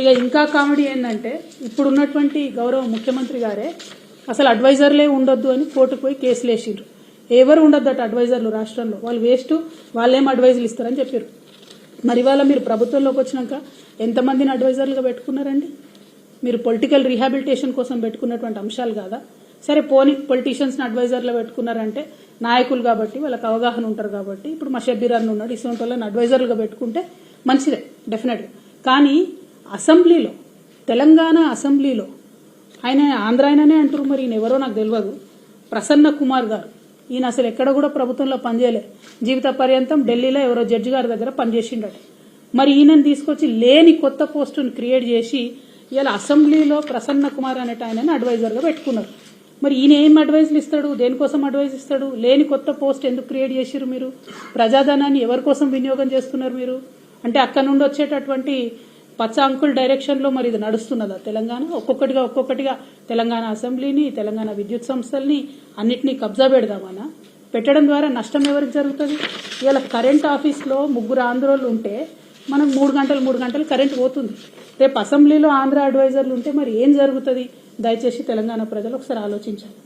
ఇక ఇంకా కామెడీ ఏంటంటే ఇప్పుడు ఉన్నటువంటి గౌరవ ముఖ్యమంత్రి గారే అసలు అడ్వైజర్లే ఉండొద్దు అని కోర్టుకు పోయి కేసులు వేసిండ్రు. ఎవరు ఉండొద్దట అడ్వైజర్లు రాష్ట్రంలో? వాళ్ళు వేస్ట్ వాళ్ళేం అడ్వైజులు ఇస్తారని చెప్పారు మరి ఇవాళ మీరు ప్రభుత్వంలోకి వచ్చినాక ఎంతమందిని అడ్వైజర్లుగా పెట్టుకున్నారండి? మీరు పొలిటికల్ రీహాబిలిటేషన్ కోసం పెట్టుకున్నటువంటి అంశాలు కాదా? సరే పోని పొలిటీషియన్స్ని అడ్వైజర్లో పెట్టుకున్నారంటే నాయకులు కాబట్టి వాళ్ళకి అవగాహన ఉంటారు కాబట్టి ఇప్పుడు మా షబ్బీర్ అన్న ఉన్నాడు ఇసువంటి వాళ్ళని అడ్వైజర్లుగా పెట్టుకుంటే మంచిదే డెఫినెట్గా కానీ అసెంబ్లీలో తెలంగాణ అసెంబ్లీలో ఆయన ఆంధ్ర ఆయననే అంటారు మరి ఈయన ఎవరో నాకు తెలియదు ప్రసన్న కుమార్ గారు. ఈయన అసలు ఎక్కడ కూడా ప్రభుత్వంలో పనిచేయలే. జీవిత పర్యంతం ఢిల్లీలో ఎవరో జడ్జి గారి దగ్గర పనిచేసిండట. మరి ఈయనని తీసుకొచ్చి లేని కొత్త పోస్టును క్రియేట్ చేసి ఇలా అసెంబ్లీలో ప్రసన్న కుమార్ అనేట ఆయనని అడ్వైజర్గా పెట్టుకున్నారు. మరి ఈయన ఏం అడ్వైజులు ఇస్తాడు? దేనికోసం అడ్వైజ్ ఇస్తాడు? లేని కొత్త పోస్ట్ ఎందుకు క్రియేట్ చేసిరు మీరు? ప్రజాధనాన్ని ఎవరి కోసం వినియోగం చేస్తున్నారు మీరు? అంటే అక్కడ నుండి వచ్చేటటువంటి పచ్చ అంకుల్ డైరెక్షన్లో మరి ఇది నడుస్తున్నదా? తెలంగాణ ఒక్కొక్కటిగా ఒక్కొక్కటిగా తెలంగాణ అసెంబ్లీని తెలంగాణ విద్యుత్ సంస్థల్ని అన్నిటినీ కబ్జా పెడదామనా? పెట్టడం ద్వారా నష్టం ఎవరికి జరుగుతుంది? ఇవాళ కరెంట్ ఆఫీస్లో ముగ్గురు ఆంధ్రోళ్ళు ఉంటే మనకు మూడు గంటలు మూడు గంటలు కరెంట్ పోతుంది. రేపు అసెంబ్లీలో ఆంధ్ర అడ్వైజర్లు ఉంటే మరి ఏం జరుగుతుంది? దయచేసి తెలంగాణ ప్రజలు ఒకసారి ఆలోచించాలి.